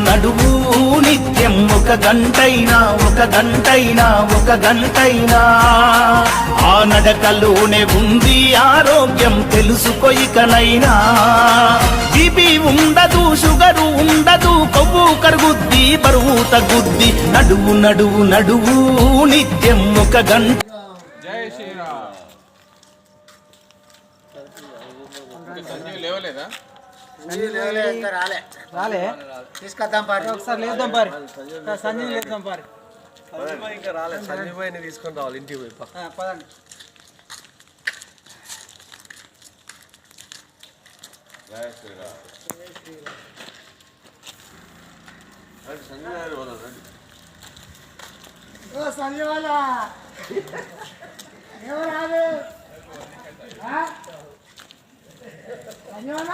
నడువు నిత్యం ఒక గంటైనా ఒక గంటైనా ఒక గంటైనా. ఆ నడకలోనే ఉంది ఆరోగ్యం తెలుసుకోయికనైనా బీపీ ఉండదు షుగరు ఉండదు కొవ్వు కరుగుద్ది బరువు తగ్గుద్ది. నడువు నడువు నడువు నిత్యం ఒక గంట జై శ్రీరామ్ ఇంకా సంజీవ్ లేవలేదా రాలే తీసుకొద్దాం పాటు ఒకసారి లేద్దాం పారి సంజయ్ లేద్దాం పారి ఇంకా రాలేదు సంజయ్ తీసుకొని రావాలి ఇంటికి పోయి పా. ఆ, పదండి జై శ్రీరామ్ ఓ సంజయ్ వాళ్ళ ఎవరు రాదు ఆ? సంజయ్ వాళ్ళ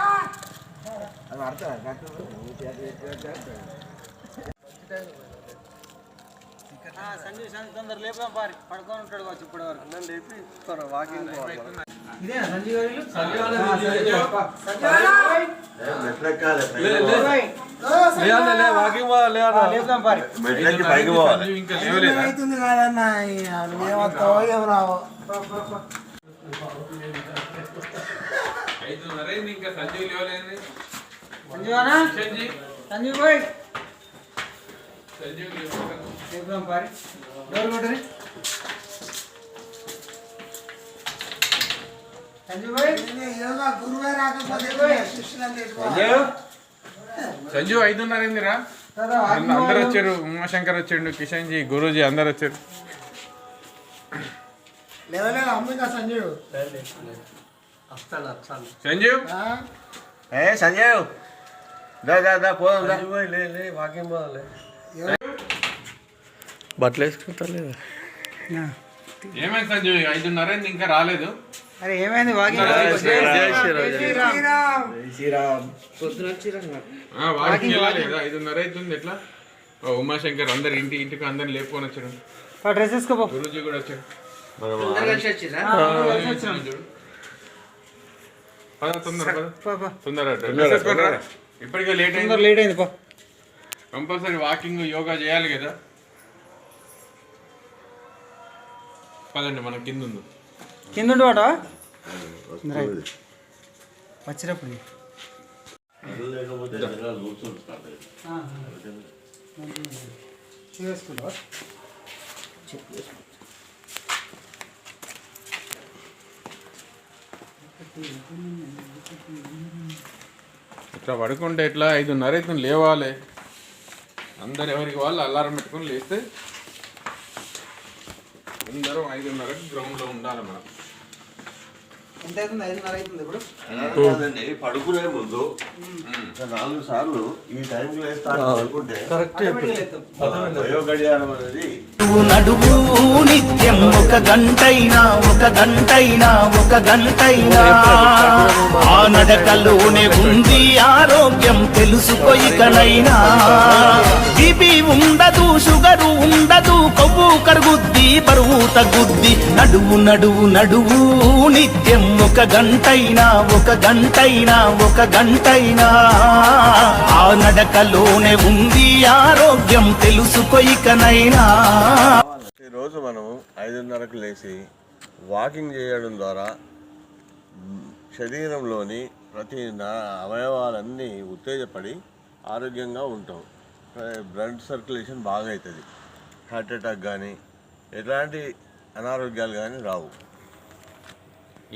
సంజీవ్ సంజయ్ సంజయ్ తొందర లేపుదాం పారి పడుకొని ఉంటాడు కావచ్చు ఇప్పటి వరకు నన్ను లేపి వాకింగ్ గారు వాకింగ్ పోవాలి లేపుదాం పారి సంజీవ్ ఇంకా లేవలేదా అవుతుంది ఐదున్నర అయింది ఇంకా సంజీవ్ లేవలేదు. సంజీవ్ సంజీవ్ పోయి పారి. డోర్ సంజీవ్ ఐదున్నర అందరు వచ్చారు. ఉమాశంకర్ వచ్చిండు కిషన్ జీ గురూజీ అందరు వచ్చారు. అమ్మిందా సంజయ్ సంజీవ్? ఏ పోవాలి బట్టలు వేసుకుంటా లేదా ఏమైంది సంజీవ్? ఐదున్నర ఇంకా రాలేదు. అరే ఏమైంది వాకింగ్? ఐదున్నర అవుతుంది ఎట్లా? ఉమాశంకర్ అందరు ఇంటి ఇంటికి అందరు లేపుకొని డ్రెస్ వేసుకోపో. గురూజీ కూడా వచ్చారు చూడు. పద తొందర పద పో, పో. తొందర డ్రెస్ వేసుకొని రా. ఇప్పటికే లేట్ అయింది. లేట్ అయింది పో. కంపల్సరీ వాకింగ్ యోగా చేయాలి కదా. పదండి మనం కింద ఉంది. కింద ఉండు వాట వచ్చినప్పుడు వేసుకుంటా ఇట్లా పడుకుంటే ఎట్లా? ఐదున్నర అవుతుంది లేవాలి. అందరు ఎవరికి వాళ్ళు అలారం పెట్టుకొని లేస్తే అందరం ఐదున్నరకి గ్రౌండ్లో ఉండాలి మనం. ఎంత అవుతుంది ఐదున్నర అవుతుంది ఇప్పుడు. కాదండి, పడుకునే ముందు. ఒక నాలుగు సార్లు ఈ టైంలో వేస్తాను అనుకుంటే వయో గడియారం అనేది నడువు నడువు నిత్యం ఒక గంటైనా ఒక గంటైనా ఒక గంటైనా. ఆ నడకలోనే ఉంది ఆరోగ్యం తెలుసుకోయికనైనా బీపీ ఉండదు షుగరు ఉండదు కొవ్వు కరుగుద్ది బరువు తగ్గుద్ది. నడువు నడువు నడువు నిత్యం ఒక గంటైనా ఒక గంటైనా ఒక గంటైనా. ఆ నడకలోనే ఉంది ఆరోగ్యం తెలుసుకోయికనైనా ఈరోజు మనం ఐదున్నరకు లేచి వాకింగ్ చేయడం ద్వారా శరీరంలోని ప్రతి నా అవయవాలన్నీ ఉత్తేజపడి ఆరోగ్యంగా ఉంటాం. బ్లడ్ సర్క్యులేషన్ బాగా అవుతుంది. హార్ట్ అటాక్ కానీ ఎలాంటి అనారోగ్యాలు కానీ రావు.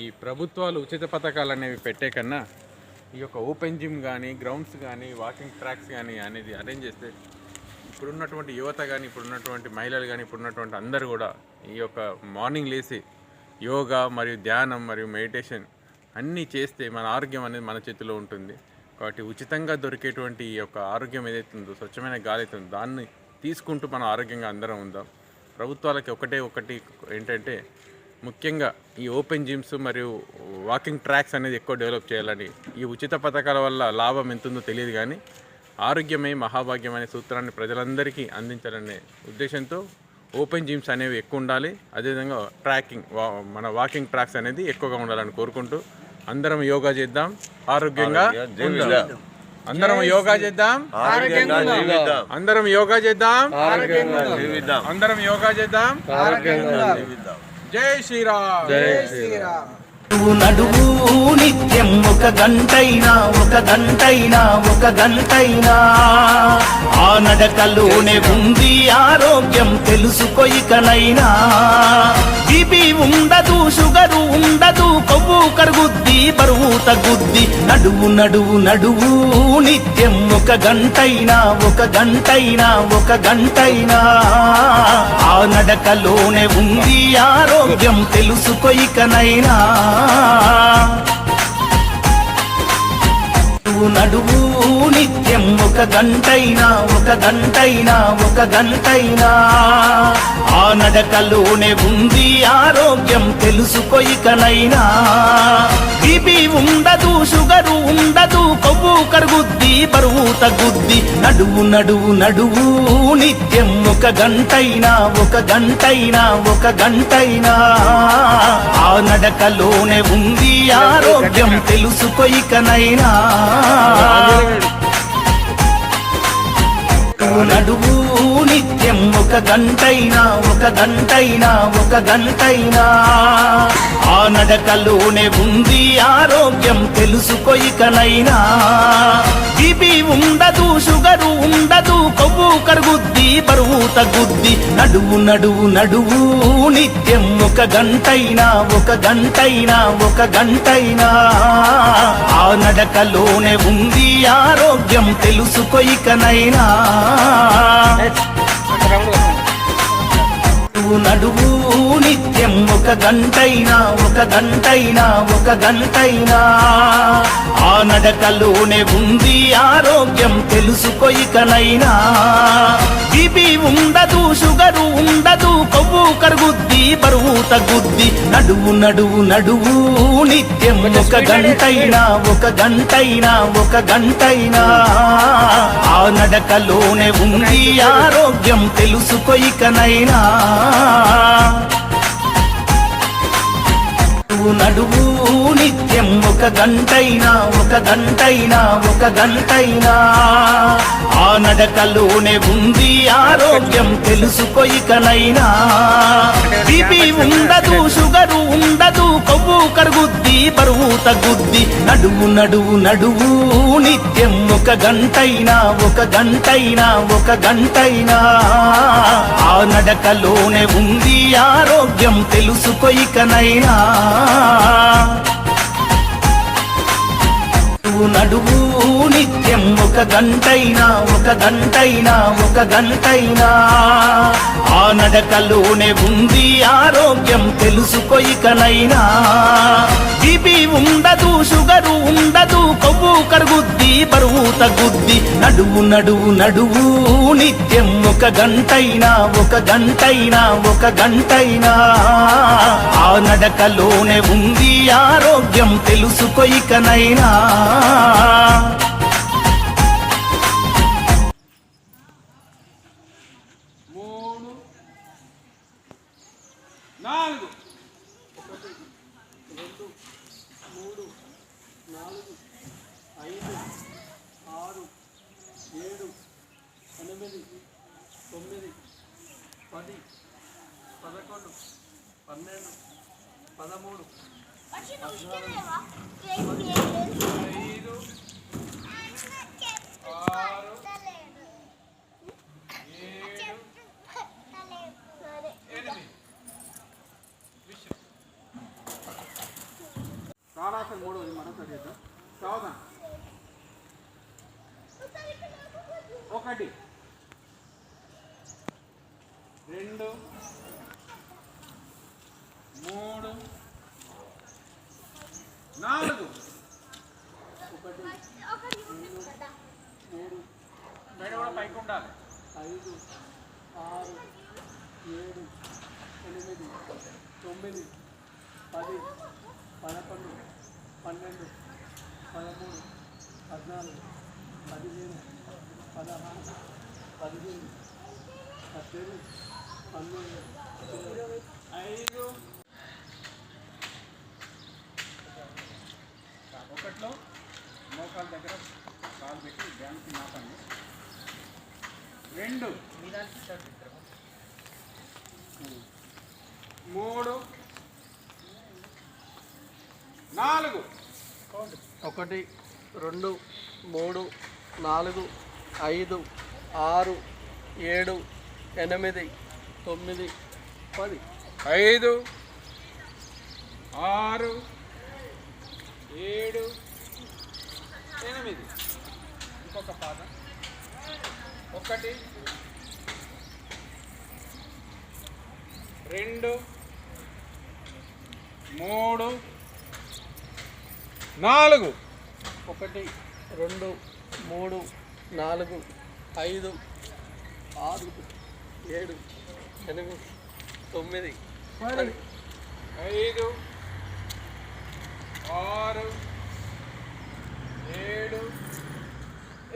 ఈ ప్రభుత్వాలు ఉచిత పథకాలు అనేవి పెట్టే కన్నా ఈ యొక్క ఓపెన్ జిమ్ కానీ గ్రౌండ్స్ కానీ వాకింగ్ ట్రాక్స్ కానీ అనేది అరేంజ్ చేస్తే ఇప్పుడున్నటువంటి యువత కానీ ఇప్పుడున్నటువంటి మహిళలు కానీ ఇప్పుడున్నటువంటి అందరూ కూడా ఈ యొక్క మార్నింగ్ లేచి యోగా మరియు ధ్యానం మరియు మెడిటేషన్ అన్నీ చేస్తే మన ఆరోగ్యం అనేది మన చేతిలో ఉంటుంది. కాబట్టి ఉచితంగా దొరికేటువంటి ఈ యొక్క ఆరోగ్యం ఏదైతే ఉందో స్వచ్ఛమైన గాలి అయితే ఉందో దాన్ని తీసుకుంటూ మనం ఆరోగ్యంగా అందరం ఉందాం. ప్రభుత్వాలకి ఒకటే ఒకటి ఏంటంటే ముఖ్యంగా ఈ ఓపెన్ జిమ్స్ మరియు వాకింగ్ ట్రాక్స్ అనేది ఎక్కువ డెవలప్ చేయాలని ఈ ఉచిత పథకాల వల్ల లాభం ఎంతుందో తెలియదు కానీ ఆరోగ్యమే మహాభాగ్యం అనే సూత్రాన్ని ప్రజలందరికీ అందించాలనే ఉద్దేశంతో ఓపెన్ జిమ్స్ అనేవి ఎక్కువ ఉండాలి. అదేవిధంగా ట్రాకింగ్ వా మన వాకింగ్ ట్రాక్స్ అనేది ఎక్కువగా ఉండాలని కోరుకుంటూ అందరం యోగా చేద్దాం. ఆరోగ్యంగా. అందరం యోగా చేద్దాం. ఆరోగ్యంగా జీవిద్దాం అందరం యోగా చేద్దాం. ఆరోగ్యంగా జీవిద్దాం. అందరం యోగా చేద్దాం. జై శ్రీరామ్. జై శ్రీరామ్. నడువు ఒక గంటైనా ఒక గంటైనా ఒక గంటైనా. ఆ నడకలోనే ఉంది ఆరోగ్యం తెలుసుకోయికనైనా బీపీ ఉండదు షుగరు ఉండదు కొవ్వు కరుగుద్ది బరువు తగ్గుద్ది. నడువు నడువు నడువు నిత్యం ఒక గంటైనా ఒక గంటైనా ఒక గంటైనా. ఆ నడకలోనే ఉంది ఆరోగ్యం తెలుసుకోయికనైనా నడువు నడువు నిత్యం ఒక గంటైనా ఒక గంటైనా ఒక గంటైనా. ఆ నడకలోనే ఉంది ఆరోగ్యం తెలుసుకోయికనైనా బీపీ ఉండదు షుగరు ఉండదు కొవ్వు కరుగుద్ది బరువు తగ్గుద్ది. నడువు నడువు నడువు నిత్యం ఒక గంటైనా ఒక గంటైనా ఒక గంటైనా. ఆ నడకలోనే ఉంది ఆరోగ్యం తెలుసుకోయికనైనా నడువు ఒక గంటైనా ఒక గంటైనా ఒక గంటైనా. ఆ నడకలోనే ఉంది ఆరోగ్యం తెలుసుకోయికనైనా బీపీ ఉండదు షుగరు ఉండదు కొవ్వు కరుగుద్ది బరువు తగ్గుద్ది. నడువు నడువు నడువు నిత్యం ఒక గంటైనా ఒక గంటైనా ఒక గంటైనా. ఆ నడకలోనే ఉంది ఆరోగ్యం తెలుసుకోయికనైనా నడువు నడువు నిత్యం ఒక గంటైనా ఒక గంటైనా ఒక గంటైనా. ఆ నడకలోనే ఉంది ఆరోగ్యం తెలుసుకోయికనైనా షుగరు ఉండదు కొవ్వు కరుగుద్ది బరువు తగ్గుద్ది. నడువు నడువు నడువు నిత్యం ఒక గంటైనా ఒక గంటైనా ఒక గంటైనా. ఆ నడకలోనే ఉంది ఆరోగ్యం తెలుసుకోయికనైనా నడువు నిత్యం ఒక గంటైనా ఒక గంటైనా ఒక గంటైనా. ఆ నడకలోనే ఉంది ఆరోగ్యం తెలుసుకోయికనైనా బీపీ ఉండదు షుగరు ఉండదు కొవ్వు కరుగుద్ది బరువు తగ్గుద్ది. నడువు నడువు నడువు నిత్యం ఒక గంటైనా ఒక గంటైనా ఒక గంటైనా. ఆ నడకలోనే ఉంది ఆరోగ్యం తెలుసుకోయికనైనా నడువు నడువు నిత్యం ఒక గంటైనా ఒక గంటైనా ఒక గంటైనా. ఆ నడకలోనే ఉంది ఆరోగ్యం తెలుసుకోయికనైనా బీపీ ఉండదు షుగరు ఉండదు కొవ్వు కరుగుద్ది బరువు తగ్గుద్ది. నడువు నడువు నడువు నిత్యం ఒక గంటైనా ఒక గంటైనా ఒక గంటైనా. ఆ నడకలోనే ఉంది ఆరోగ్యం తెలుసుకోయికనైనా ఐదు ఆరు మూడవది మనం చదివేద్దాం ఒకటి. రెండు మూడు నాలుగు. మేడ కూడా పైకి ఉండాలి. ఐదు ఆరు ఏడు ఎనిమిది తొమ్మిది పది పదకొండు పన్నెండు పదమూడు పద్నాలుగు పదిహేను పదహారు పదిహేను పద్దెనిమిది పంతొమ్మిది ఇరవై. రెండు. మూడు. నాలుగు. ఒకటి రెండు మూడు నాలుగు ఐదు ఆరు ఏడు ఎనిమిది తొమ్మిది పది. ఐదు. ఆరు. ఏడు. ఎనిమిది. ఇంకొక పాదం. ఒకటి. రెండు. మూడు. నాలుగు. ఒకటి రెండు మూడు నాలుగు ఐదు ఆరు ఏడు ఎనిమిది తొమ్మిది పది. ఐదు. ఆరు. ఏడు.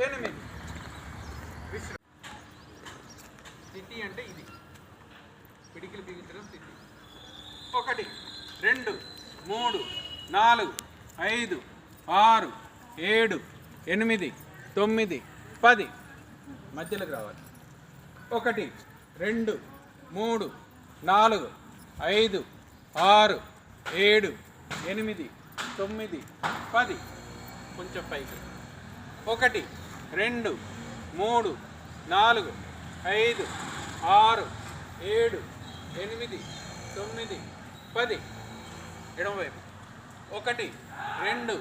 ఎనిమిది. సిటీ అంటే ఇది. పిడికిలు బిగించడం సిటీ ఒకటి రెండు మూడు నాలుగు ఐదు ఆరు ఏడు ఎనిమిది తొమ్మిది పది. మధ్యలోకి రావాలి. ఒకటి రెండు మూడు నాలుగు ఐదు ఆరు ఏడు ఎనిమిది తొమ్మిది పది. కొంచెం పైకి. ఒకటి రెండు మూడు నాలుగు ఐదు ఆరు ఏడు ఎనిమిది తొమ్మిది పది. ఎడమవైపు ఒకటి రెండు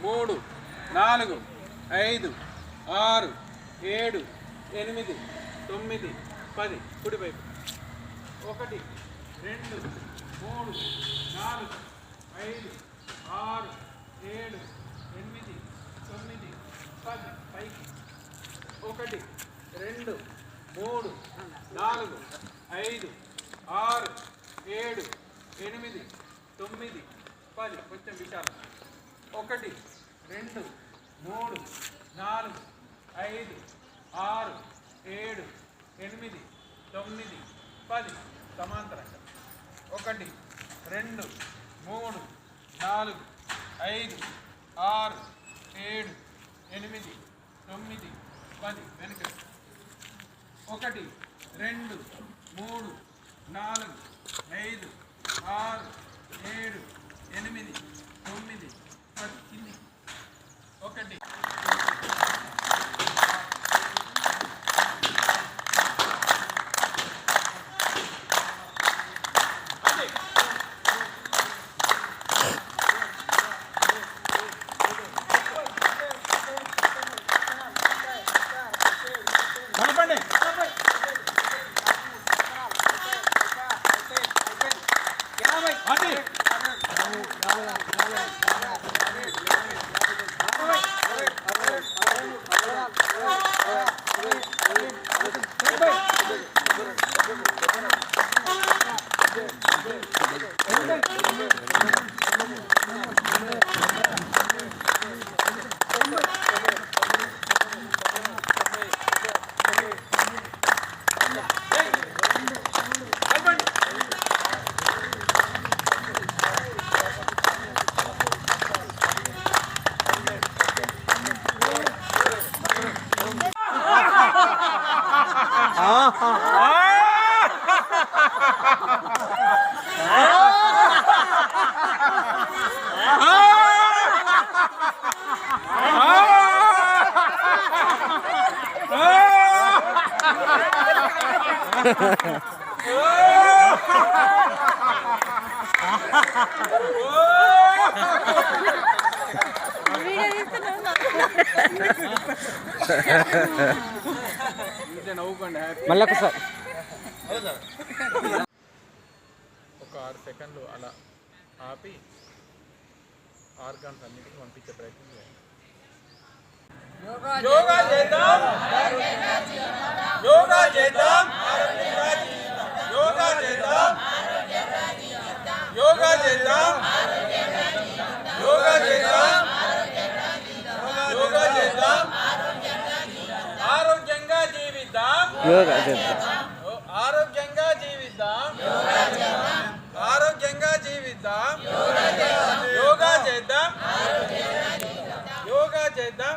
మూడు నాలుగు ఐదు ఆరు ఏడు ఎనిమిది తొమ్మిది పది. కుడివైపు ఒకటి రెండు మూడు నాలుగు ఐదు ఆరు ఏడు ఎనిమిది తొమ్మిది పది. పైకి. ఒకటి రెండు మూడు నాలుగు ఐదు ఆరు ఏడు ఎనిమిది తొమ్మిది పది. కొంచెం విశాలం. ఒకటి రెండు మూడు నాలుగు ఐదు ఆరు ఏడు ఎనిమిది తొమ్మిది పది. సమాంతరంగా ఒకటి రెండు మూడు నాలుగు ఐదు ఆరు ఏడు ఎనిమిది తొమ్మిది పది వెనుక. ఒకటి రెండు మూడు నాలుగు ఐదు ఆరు ఏడు ఎనిమిది తొమ్మిది పది కింది ఒకటి అదే కనపండి అది కనపండి ఇదే నవ్వుకోండి హ్యాపీ మళ్ళీ ఒకసారి. ఒక ఆరు సెకండ్లు అలా ఆపి ఆర్గాన్స్ అన్నిటికీ పంపించే ప్రయత్నం చేయండి. యోగా చేద్దాం. యోగా చేద్దాం. చేద్దాం యోగా చేద్దాం యోగా చేద్దాం ఆరోగ్యంగా జీవిద్దాం. యోగా చేద్దాం. ఆరోగ్యంగా జీవిద్దాం. ఆరోగ్యంగా జీవిద్దాం. యోగా చేద్దాం. యోగా చేద్దాం.